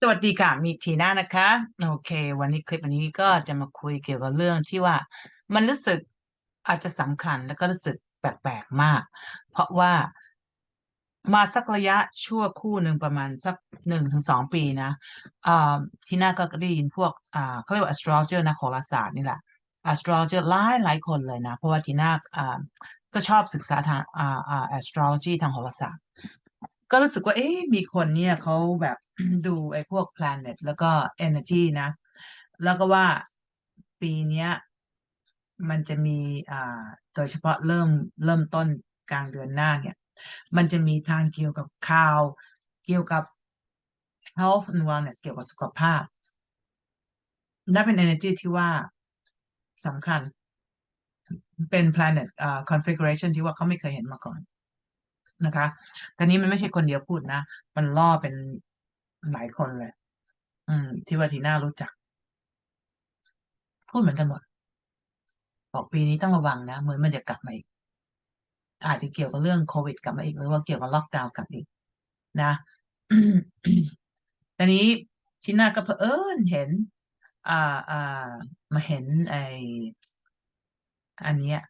สวัสดีค่ะ มีทีน่านะคะ โอเค วันนี้คลิปวันนี้ก็จะมาคุยเกี่ยวกับเรื่องที่ว่า มันรู้สึกอาจจะสำคัญแล้วก็รู้สึกแปลกๆมาก เพราะว่ามาสักระยะชั่วคู่หนึ่งประมาณสักหนึ่งถึงสองปีนะทีน่าก็ได้ยินพวกเขาเรียกว่า astrologer นะโหราศาสตร์นี่แหละ astrologer หลายหลายคนเลยนะ เพราะว่าทีน่าอ่าก็ชอบศึกษาทางอ่าอ่า astrology ทางโหราศาสตร์ ก็รู้สึกว่า เอ๊ะมีคนเนี่ยเขาแบบ ดูไอ้พวก planet แล้วก็ energy นะ แล้วก็ว่าปีเนี้ย มันจะมีอ่าโดยเฉพาะเริ่มเริ่มต้นกลางเดือนหน้าเนี่ย มันจะมีทางเกี่ยวกับข่าว เกี่ยวกับ health and wellness เกี่ยวกับสุขภาพนั่นเป็น energy ที่ว่าสำคัญ เป็น planet อ่า configuration ที่ว่าเขาไม่เคยเห็นมาก่อน นะคะแต่นี้มันไม่ใช่คนเดียวพูดนะ มันล่อเป็นหลายคนเลย อืม ที่ว่าทีน่ารู้จัก พูดเหมือนกันหมด บอกปีนี้ต้องระวังนะ เหมือนมันจะกลับมาอีก อาจจะเกี่ยวกับเรื่องโควิดกลับมาอีก หรือว่าเกี่ยวกับล็อกดาวน์กลับอีก นะตอนนี้ทีน่าก็เผอิญเห็น อ่าอ่ามาเห็นไออันเนี้ย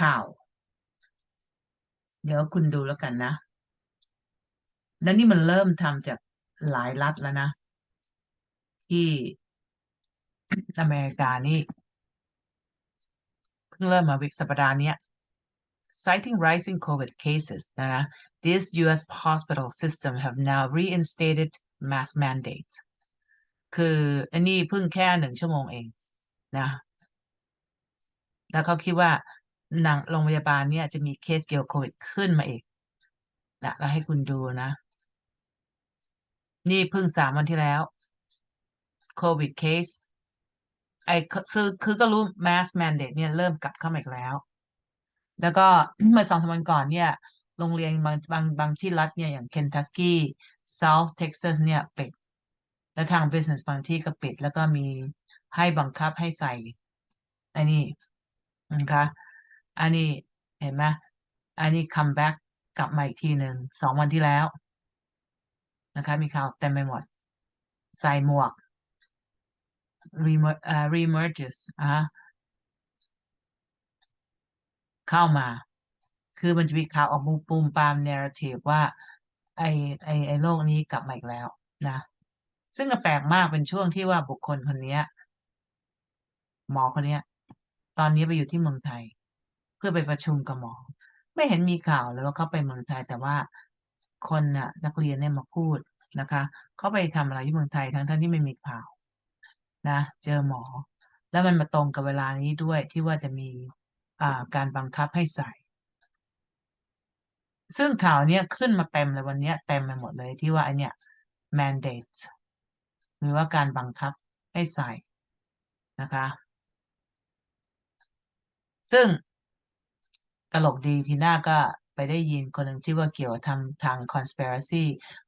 ข่าว เดี๋ยวคุณดูแล้วกันนะ แล้วนี่มันเริ่มทำจากหลายรัฐแล้วนะ ที่อเมริกานี่เพิ่งเริ่มมาวิกสัปดาห์นี้ citing rising COVID cases นะคะ this U.S. hospital system have now reinstated mask mandates คืออันนี้เพิ่งแค่หนึ่งชั่วโมงเองนะ แล้วเขาคิดว่า หนังโรงพยาบาลเนี่ยจะมีเคสเกี่ยวกับโควิดขึ้นมาอีกนะเราให้คุณดูนะ นี่เพิ่งสามวันที่แล้วโควิดเคสไอ้คือคือก็รู้ mask mandate เนี่ยเริ่มกลับเข้ามาอีกแล้ว แล้วก็เมื่อสองสามวันก่อนเนี่ย โรงเรียนบางบางบางที่รัฐเนี่ยอย่างเคนทักกี้ South Texas เนี่ยปิด และทาง business บางที่ก็ปิด แล้วก็มีให้บังคับให้ใส่อันนี้นะคะ อันนี้เห็นไหมอันนี้ come back กลับมาอีกทีหนึ่งสองวันที่แล้วนะคะ มีข่าวเต็มไปหมด ใส่หมวก remer เอ่อ remerges อะเข้ามา คือมันจะมีข่าวออกมุมปูมปาม narrative ว่า ไอ้ไอ้ไอ้โลกนี้กลับมาอีกแล้วนะ ซึ่งก็แปลกมากเป็นช่วงที่ว่าบุคคลคนนี้หมอคนนี้ตอนนี้ไปอยู่ที่เมืองไทย พื่อไปประชุมกับหมอ ไม่เห็นมีข่าวเลยว่าเขาไปเมืองไทยแต่ว่าคนน่ะนักเรียนเนี่ยมาพูดนะคะเขาไปทำอะไรที่เมืองไทยทั้งทั้งที่ไม่มีข่าวนะเจอหมอ แล้วมันมาตรงกับเวลานี้ด้วยที่ว่าจะมีอ่าการบังคับให้ใส่ ซึ่งข่าวเนี้ยขึ้นมาเต็มเลยวันเนี้ยเต็มไปหมดเลยที่ว่าไอเนี้ย mandate หรือว่าการบังคับให้ใส่นะคะ ซึ่ง ตลกดีทีน่าก็ไปได้ยินคนหนึ่งที่ว่าเกี่ยวกับทำทาง conspiracy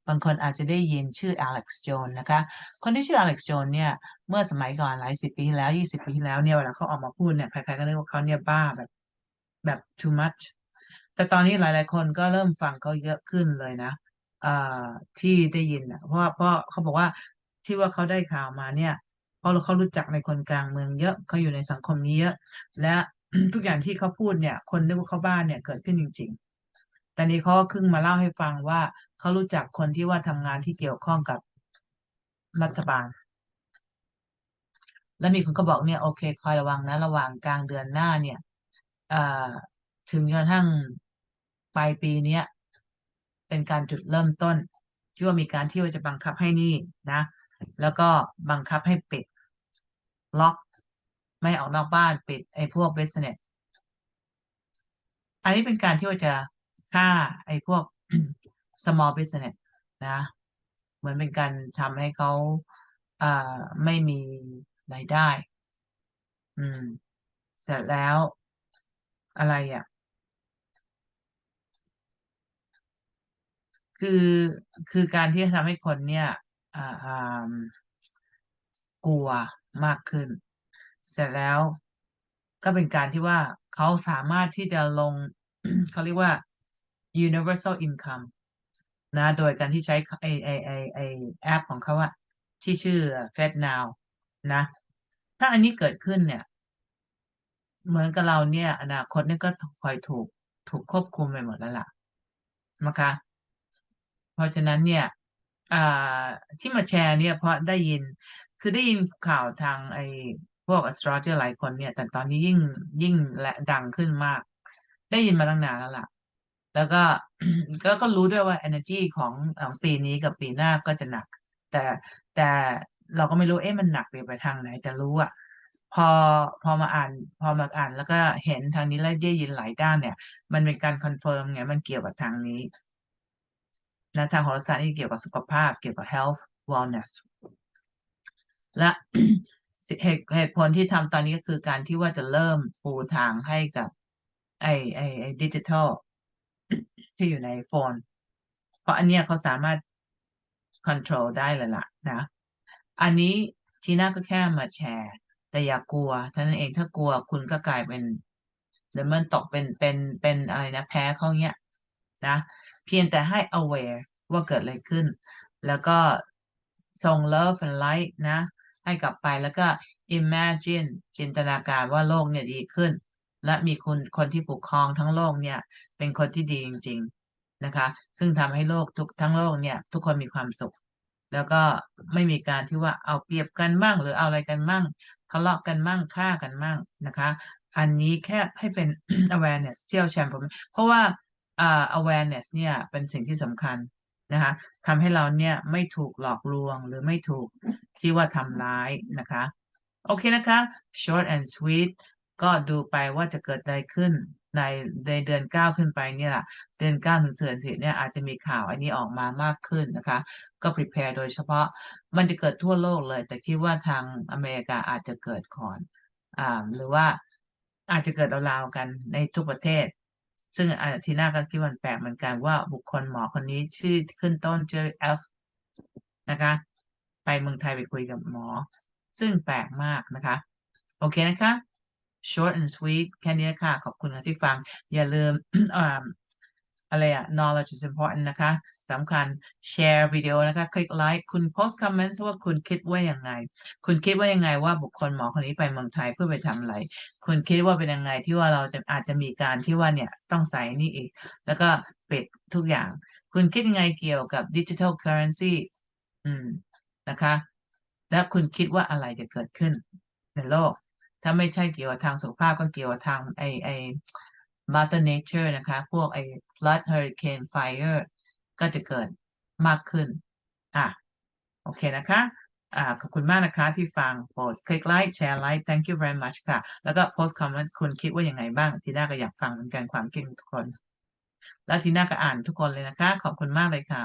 บางคนอาจจะได้ยินชื่อ Alex Jones นะคะ คนที่ชื่อ Alex Jones เนี่ย เมื่อสมัยก่อนหลายสิบปีที่แล้วยี่สิบปีที่แล้วเนี่ยเวลาเขาออกมาพูดเนี่ยใครๆก็เรียกว่าเขาเนี่ยบ้าแบบแบบ too much แต่ตอนนี้หลายๆคนก็เริ่มฟังเขาเยอะขึ้นเลยนะที่ได้ยินอะเพราะเพราะเขาบอกว่าที่ว่าเขาได้ข่าวมาเนี่ย เพราะเขารู้จักในคนกลางเมืองเยอะเขาอยู่ในสังคมนี้เยอะ และ ทุกอย่างที่เขาพูดเนี่ย คนนึกว่าเขาบ้านเนี่ยเกิดขึ้นจริง ๆ แต่นี้เขาก็ขึ้นมาเล่าให้ฟังว่าเขารู้จักคนที่ว่าทำงานที่เกี่ยวข้องกับรัฐบาล แล้วมีคนก็บอกเนี่ยโอเค คอยระวังนะ ระหว่างกลางเดือนหน้าเนี่ยถึงกระทั่งปลายปีเนี้ยเป็นการจุดเริ่มต้น ที่ว่ามีการที่ว่าจะบังคับให้นี่นะ แล้วก็บังคับให้ปิด ล็อก ไม่ออกนอกบ้านปิดไอ้พวก business อันนี้เป็นการที่ว่าจะฆ่าไอ้พวก small business นะ เหมือนเป็นการทำให้เขาอ่าไม่มีรายได้ อืม เสร็จแล้วอะไรอะ คือคือการที่จะทำให้คนเนี่ย อ่าอ่ากลัวมากขึ้น เสร็จแล้ว ก็เป็นการที่ว่าเขาสามารถที่จะลงเขาเรียกว่า universal income นะ โดยการที่ใช้ไอไอไอไอแอปของเขาอะที่ชื่อ FedNow นะ ถ้าอันนี้เกิดขึ้นเนี่ย เหมือนกับเราเนี่ย อนาคตเนี่ยก็คอยถูกถูกควบคุมไปหมดแล้วล่ะนะคะ เพราะฉะนั้นเนี่ยอ่ที่มาแชร์เนี่ยเพราะได้ยินคือได้ยินข่าวทางไอ พวก astrologer หลายคนเนี่ย แต่ตอนนี้ยิ่งยิ่งและดังขึ้นมาก ได้ยินมาตั้งนานแล้วล่ะ แล้วก็ก็ก็รู้ด้วยว่า energy ของของปีนี้กับปีหน้าก็จะหนัก แต่แต่เราก็ไม่รู้เอ๊ะมันหนักไปไปทางไหนแต่รู้อะพอพอมาอ่านพอมาอ่านแล้วก็เห็นทางนี้แล้วได้ยินหลายด้านเนี่ย มันเป็นการคอนเฟิร์มไงมันเกี่ยวกับทางนี้นะทางโหราศาสตร์นี่เกี่ยวกับสุขภาพเกี่ยวกับ health wellness และ เหตุเหตุผลที่ทำตอนนี้ก็คือการที่ว่าจะเริ่มปูทางให้กับ ไอไอไอดิจิทัลที่อยู่ในโฟน เพราะอันเนี้ยเขาสามารถ control ได้เลยล่ะนะ อันนี้ทีน่าก็แค่มาแชร์ แต่อย่ากกลัวท่านั้นเองถ้ากลัวคุณก็กลายเป็นเดี๋ยวมันตกเป็นเป็นเป็นอะไรนะแพ้เขาเนี้ยนะ เพียงแต่ให้ aware ว่าเกิดอะไรขึ้น แล้วก็ส่ง love and light นะ ให้กลับไปแล้วก็ imagine จินตนาการว่าโลกเนี่ยดีขึ้น และมีคุณคนที่ปกครองทั้งโลกเนี่ยเป็นคนที่ดีจริง ๆนะคะ ซึ่งทำให้โลกทุกทั้งโลกเนี่ยทุกคนมีความสุข แล้วก็ไม่มีการที่ว่าเอาเปรียบกันมั่งหรือเอาอะไรกันมั่งทะเลาะกันมั่งฆ่ากันมั่งนะคะ อันนี้แค่ให้เป็น awareness เที่เราแชร์ผมเพราะว่าอ่า awareness เนี่ยเป็นสิ่งที่สำคัญ นะคะทำให้เราเนี่ยไม่ถูกหลอกลวงหรือไม่ถูกที่ว่าทำร้ายนะคะ โอเคนะคะ short and sweet ก็ดูไปว่าจะเกิดอะไรขึ้นในในเดือนเก้าขึ้นไปเนี่ยแหละเดือนเก้าถึงเดือนสิเนี่ยอาจจะมีข่าวอันนี้ออกมามากขึ้นนะคะ ก็ prepare โดยเฉพาะมันจะเกิดทั่วโลกเลย แต่คิดว่าทางอเมริกาอาจจะเกิดก่อนอ่าหรือว่าอาจจะเกิดราวๆกันในทุกประเทศ ซึ่งอาทีน่าก็คิดว่าแปลกเหมือนกันว่าบุคคลหมอคนนี้ชื่อขึ้นต้นชื่อ F นะคะ ไปเมืองไทยไปคุยกับหมอ ซึ่งแปลกมากนะคะ โอเคนะคะ short and sweet แค่นี้ค่ะ ขอบคุณค่ะที่ฟัง อย่าลืม อะไรอะ knowledge is important นะคะสำคัญ share วิดีโอนะคะ คลิกไลค์คุณ post comment ว่าคุณคิดว่ายังไง คุณคิดว่ายังไงว่าบุคคลหมอคนนี้ไปเมืองไทยเพื่อไปทำอะไร คุณคิดว่าเป็นยังไงที่ว่าเราจะอาจจะมีการที่ว่าเนี่ยต้องใส่นี่อีก แล้วก็ปิดทุกอย่าง คุณคิดยังไงเกี่ยวกับ digital currency อืมนะคะ แล้วคุณคิดว่าอะไรจะเกิดขึ้นในโลก ถ้าไม่ใช่เกี่ยวกับทางสุขภาพก็เกี่ยวกับทางไอไอ mother nature นะคะ พวกไอ้ flood hurricane fire ก็จะเกิดมากขึ้น อะ โอเคนะคะอ่าขอบคุณมากนะคะที่ฟังโปรดคลิกไลค์แชร์ไลค์ thank you very much ค่ะ แล้วก็ post comment คุณคิดว่ายังไงบ้าง ทีน่าก็อยากฟังเหมือนกันความคิดของทุกคน แล้วทีน่าก็อ่านทุกคนเลยนะคะ ขอบคุณมากเลยค่ะ